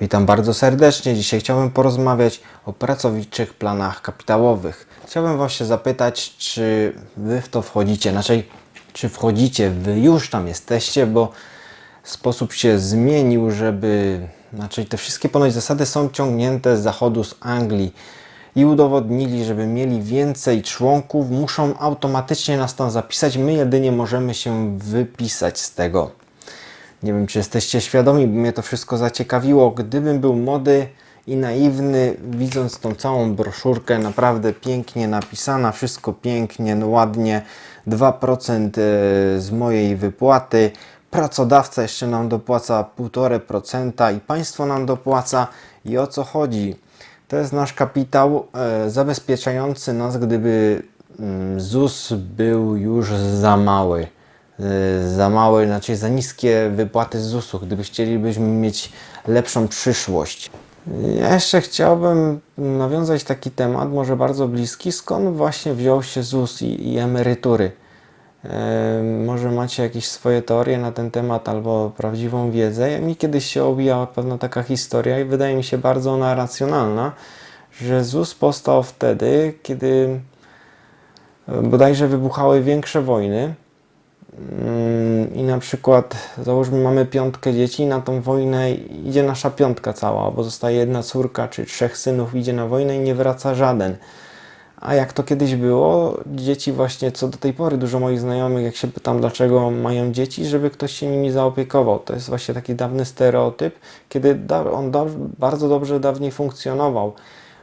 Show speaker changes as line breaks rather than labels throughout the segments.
Witam bardzo serdecznie. Dzisiaj chciałbym porozmawiać o pracowniczych planach kapitałowych. Chciałbym Was się zapytać, czy Wy w to wchodzicie, znaczy, czy wchodzicie, Wy już tam jesteście, bo sposób się zmienił, żeby, znaczy te wszystkie ponoć zasady są ciągnięte z zachodu, z Anglii i udowodnili, żeby mieli więcej członków, muszą automatycznie nas tam zapisać, my jedynie możemy się wypisać z tego. Nie wiem, czy jesteście świadomi, bo mnie to wszystko zaciekawiło. Gdybym był młody i naiwny, widząc tą całą broszurkę, naprawdę pięknie napisana, wszystko pięknie, no ładnie, 2% e, z mojej wypłaty, pracodawca jeszcze nam dopłaca 1,5% i państwo nam dopłaca. I o co chodzi? To jest nasz kapitał e, zabezpieczający nas, gdyby mm, ZUS był już za mały za małe, znaczy za niskie wypłaty z ZUS-u, gdyby chcielibyśmy mieć lepszą przyszłość. Ja jeszcze chciałbym nawiązać taki temat, może bardzo bliski, skąd właśnie wziął się ZUS i, i emerytury. E, może macie jakieś swoje teorie na ten temat albo prawdziwą wiedzę. Mi kiedyś się obijała pewna taka historia i wydaje mi się bardzo ona racjonalna, że ZUS powstał wtedy, kiedy e, bodajże wybuchały większe wojny. Mm, I na przykład, załóżmy, mamy piątkę dzieci, na tą wojnę idzie nasza piątka cała, bo zostaje jedna córka czy trzech synów, idzie na wojnę i nie wraca żaden. A jak to kiedyś było, dzieci właśnie, co do tej pory dużo moich znajomych, jak się pytam, dlaczego mają dzieci, żeby ktoś się nimi zaopiekował. To jest właśnie taki dawny stereotyp, kiedy on bardzo dobrze dawniej funkcjonował.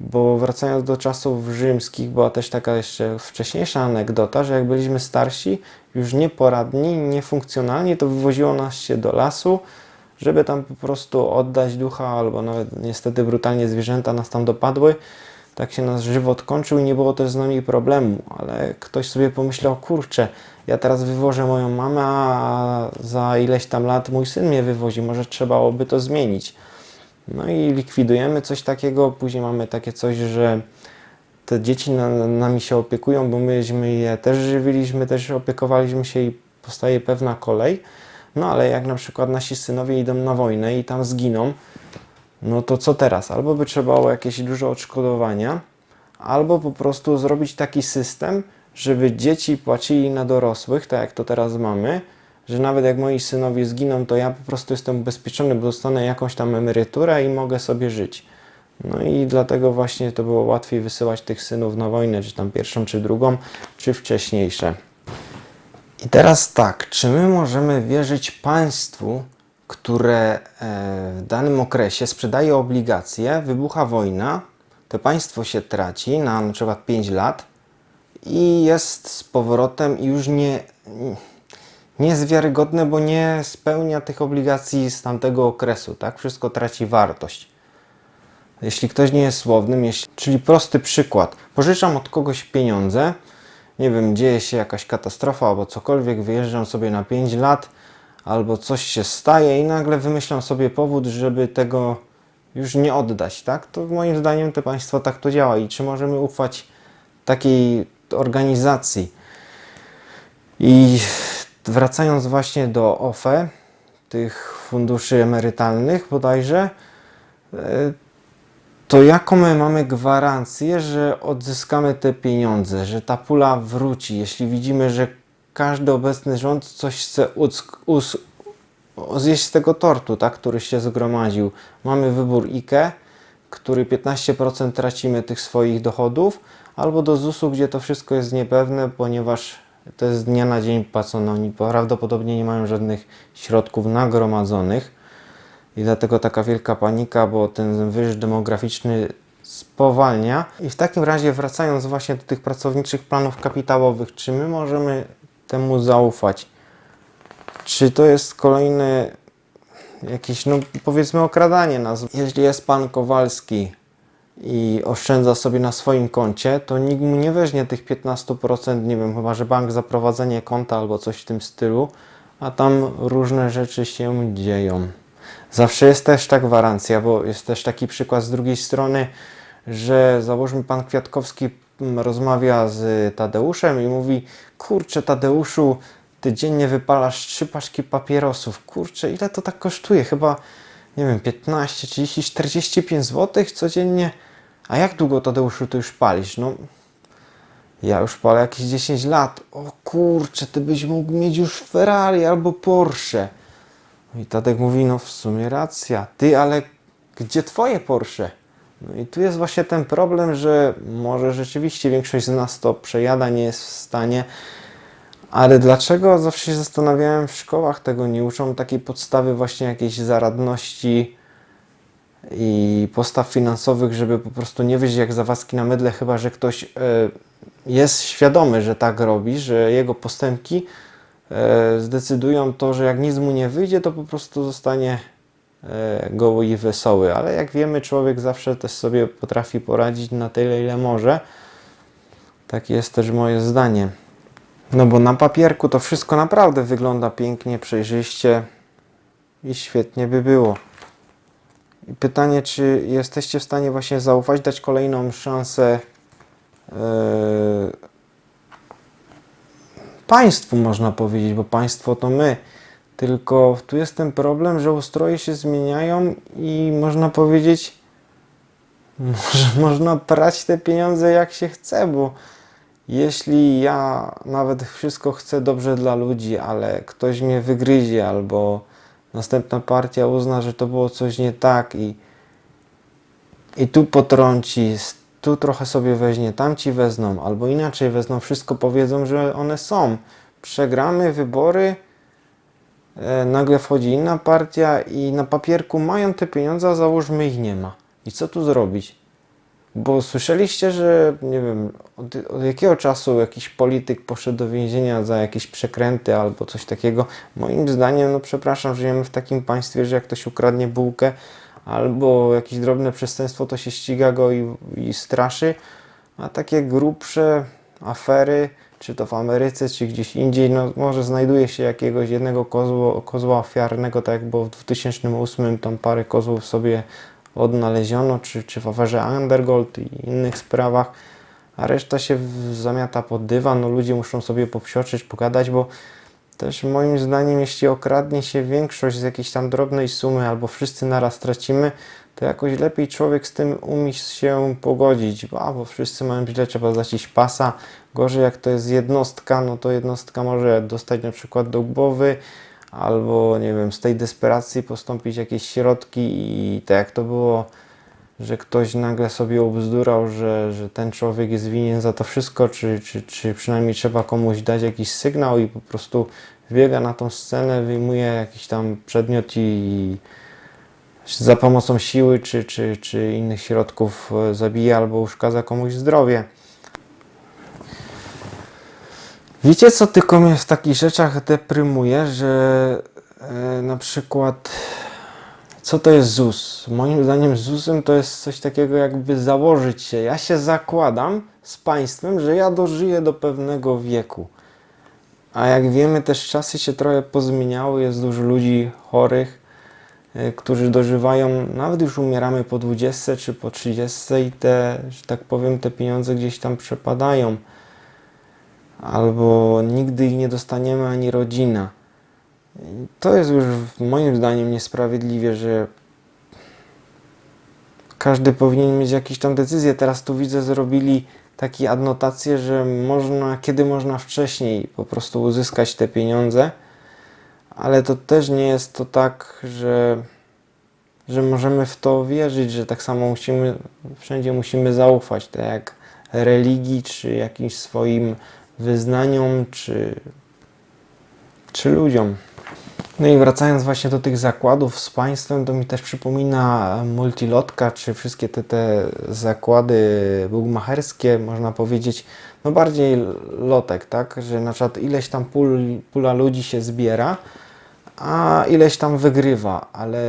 Bo wracając do czasów rzymskich, była też taka jeszcze wcześniejsza anegdota, że jak byliśmy starsi, już nieporadni, niefunkcjonalni, to wywoziło nas się do lasu, żeby tam po prostu oddać ducha, albo nawet niestety brutalnie zwierzęta nas tam dopadły. Tak się nasz żywot kończył i nie było też z nami problemu, ale ktoś sobie pomyślał, kurczę, ja teraz wywożę moją mamę, a za ileś tam lat mój syn mnie wywozi, może trzeba by to zmienić. No i likwidujemy coś takiego, później mamy takie coś, że te dzieci na, nami się opiekują, bo myśmy je też żywiliśmy, też opiekowaliśmy się i powstaje pewna kolej. No ale jak na przykład nasi synowie idą na wojnę i tam zginą, no to co teraz? Albo by trzeba było jakieś duże odszkodowania, albo po prostu zrobić taki system, żeby dzieci płacili na dorosłych, tak jak to teraz mamy, że nawet jak moi synowie zginą, to ja po prostu jestem ubezpieczony, bo dostanę jakąś tam emeryturę i mogę sobie żyć. No i dlatego właśnie to było łatwiej wysyłać tych synów na wojnę, czy tam pierwszą, czy drugą, czy wcześniejsze. I teraz tak, czy my możemy wierzyć państwu, które e, w danym okresie sprzedaje obligacje, wybucha wojna, to państwo się traci na przykład 5 lat i jest z powrotem i już nie, nie jest wiarygodne, bo nie spełnia tych obligacji z tamtego okresu, tak? Wszystko traci wartość. Jeśli ktoś nie jest słownym, jeśli, czyli prosty przykład, pożyczam od kogoś pieniądze, nie wiem, dzieje się jakaś katastrofa albo cokolwiek, wyjeżdżam sobie na 5 lat, albo coś się staje i nagle wymyślam sobie powód, żeby tego już nie oddać, tak? To moim zdaniem te państwo tak to działa i czy możemy ufać takiej organizacji? I wracając właśnie do OFE, tych funduszy emerytalnych bodajże, e, to jaką my mamy gwarancję, że odzyskamy te pieniądze, że ta pula wróci, jeśli widzimy, że każdy obecny rząd coś chce zjeść z tego tortu, tak, który się zgromadził. Mamy wybór IKE, który 15% tracimy tych swoich dochodów, albo do ZUS-u, gdzie to wszystko jest niepewne, ponieważ to jest z dnia na dzień płacone. Oni prawdopodobnie nie mają żadnych środków nagromadzonych. I dlatego taka wielka panika, bo ten wyż demograficzny spowalnia. I w takim razie, wracając właśnie do tych pracowniczych planów kapitałowych, czy my możemy temu zaufać? Czy to jest kolejne jakieś, no powiedzmy, okradanie nas? Jeśli jest pan Kowalski i oszczędza sobie na swoim koncie, to nikt mu nie weźmie tych 15%, nie wiem, chyba że bank za prowadzenie konta albo coś w tym stylu, a tam różne rzeczy się dzieją. Zawsze jest też ta gwarancja, bo jest też taki przykład z drugiej strony, że załóżmy pan Kwiatkowski mm, rozmawia z Tadeuszem i mówi: Kurczę, Tadeuszu, ty dziennie wypalasz trzy paczki papierosów. Kurczę, ile to tak kosztuje? Chyba nie wiem, 15, 30, 45 zł codziennie. A jak długo Tadeuszu ty już palisz? No, ja już palę jakieś 10 lat. O kurczę, ty byś mógł mieć już Ferrari albo Porsche. No I Tadek mówi, no w sumie racja. Ty, ale gdzie twoje Porsche? No i tu jest właśnie ten problem, że może rzeczywiście większość z nas to przejada, nie jest w stanie. Ale dlaczego zawsze się zastanawiałem, w szkołach tego nie uczą takiej podstawy właśnie jakiejś zaradności i postaw finansowych, żeby po prostu nie wyjść jak zawadzki na mydle, chyba że ktoś e, jest świadomy, że tak robi, że jego postępki e, zdecydują to, że jak nic mu nie wyjdzie, to po prostu zostanie e, goły i wesoły. Ale jak wiemy, człowiek zawsze też sobie potrafi poradzić na tyle, ile może. Tak jest też moje zdanie. No bo na papierku to wszystko naprawdę wygląda pięknie, przejrzyście i świetnie by było. Pytanie, czy jesteście w stanie właśnie zaufać, dać kolejną szansę yy, państwu, można powiedzieć, bo państwo to my. Tylko tu jest ten problem, że ustroje się zmieniają i można powiedzieć, może można prać te pieniądze jak się chce, bo jeśli ja nawet wszystko chcę dobrze dla ludzi, ale ktoś mnie wygryzie albo następna partia uzna, że to było coś nie tak i, i tu potrąci, tu trochę sobie weźmie, tamci wezmą, albo inaczej wezmą, wszystko powiedzą, że one są. Przegramy wybory, e, nagle wchodzi inna partia i na papierku mają te pieniądze, a załóżmy ich nie ma. I co tu zrobić? Bo słyszeliście, że nie wiem, od, od jakiego czasu jakiś polityk poszedł do więzienia za jakieś przekręty albo coś takiego. Moim zdaniem, no przepraszam, żyjemy w takim państwie, że jak ktoś ukradnie bułkę albo jakieś drobne przestępstwo, to się ściga go i, i straszy, a takie grubsze afery, czy to w Ameryce, czy gdzieś indziej, no może znajduje się jakiegoś jednego kozła, kozła ofiarnego, tak jak było w 2008, tam parę kozłów sobie odnaleziono, czy, czy w aferze Undergold i innych sprawach, a reszta się zamiata pod dywan, no ludzie muszą sobie popsioczyć, pogadać, bo też moim zdaniem, jeśli okradnie się większość z jakiejś tam drobnej sumy, albo wszyscy naraz tracimy, to jakoś lepiej człowiek z tym umie się pogodzić, bo, a, bo wszyscy mają źle, trzeba zaciść pasa. Gorzej jak to jest jednostka, no to jednostka może dostać na przykład do głowy, albo nie wiem, z tej desperacji postąpić jakieś środki i tak jak to było, że ktoś nagle sobie obzdurał, że, że ten człowiek jest winien za to wszystko, czy, czy, czy przynajmniej trzeba komuś dać jakiś sygnał i po prostu wbiega na tą scenę, wyjmuje jakiś tam przedmiot i za pomocą siły czy, czy, czy innych środków e, zabija albo uszkadza komuś zdrowie. Wiecie, co tylko mnie w takich rzeczach deprymuje, że e, na przykład co to jest ZUS? Moim zdaniem ZUS-em to jest coś takiego jakby założyć się. Ja się zakładam z państwem, że ja dożyję do pewnego wieku. A jak wiemy, też czasy się trochę pozmieniały, jest dużo ludzi chorych, y, którzy dożywają, nawet już umieramy po 20 czy po 30 i te, że tak powiem, te pieniądze gdzieś tam przepadają. Albo nigdy ich nie dostaniemy ani rodzina. To jest już moim zdaniem niesprawiedliwie, że każdy powinien mieć jakieś tam decyzje. Teraz tu widzę, zrobili takie adnotacje, że można, kiedy można wcześniej po prostu uzyskać te pieniądze, ale to też nie jest to tak, że, że możemy w to wierzyć, że tak samo musimy, wszędzie musimy zaufać, tak jak religii, czy jakimś swoim wyznaniom, czy, czy ludziom. No i wracając właśnie do tych zakładów z państwem, to mi też przypomina multilotka, czy wszystkie te, te zakłady bugmacherskie, można powiedzieć, no bardziej lotek, tak, że na przykład ileś tam pul, pula ludzi się zbiera, a ileś tam wygrywa, ale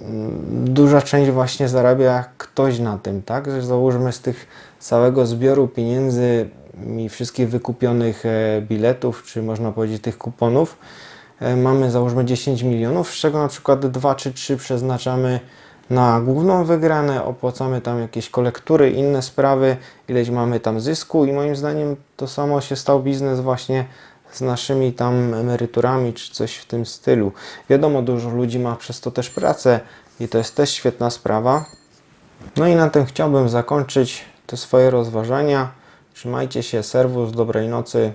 mm, duża część właśnie zarabia ktoś na tym, tak, że załóżmy z tych całego zbioru pieniędzy i wszystkich wykupionych e, biletów, czy można powiedzieć tych kuponów, e, mamy załóżmy 10 milionów, z czego na przykład 2 czy 3 przeznaczamy na główną wygranę, opłacamy tam jakieś kolektury, inne sprawy, ileś mamy tam zysku i moim zdaniem to samo się stał biznes właśnie z naszymi tam emeryturami czy coś w tym stylu. Wiadomo, dużo ludzi ma przez to też pracę i to jest też świetna sprawa. No i na tym chciałbym zakończyć te swoje rozważania. Trzymajcie się, serwus, dobrej nocy.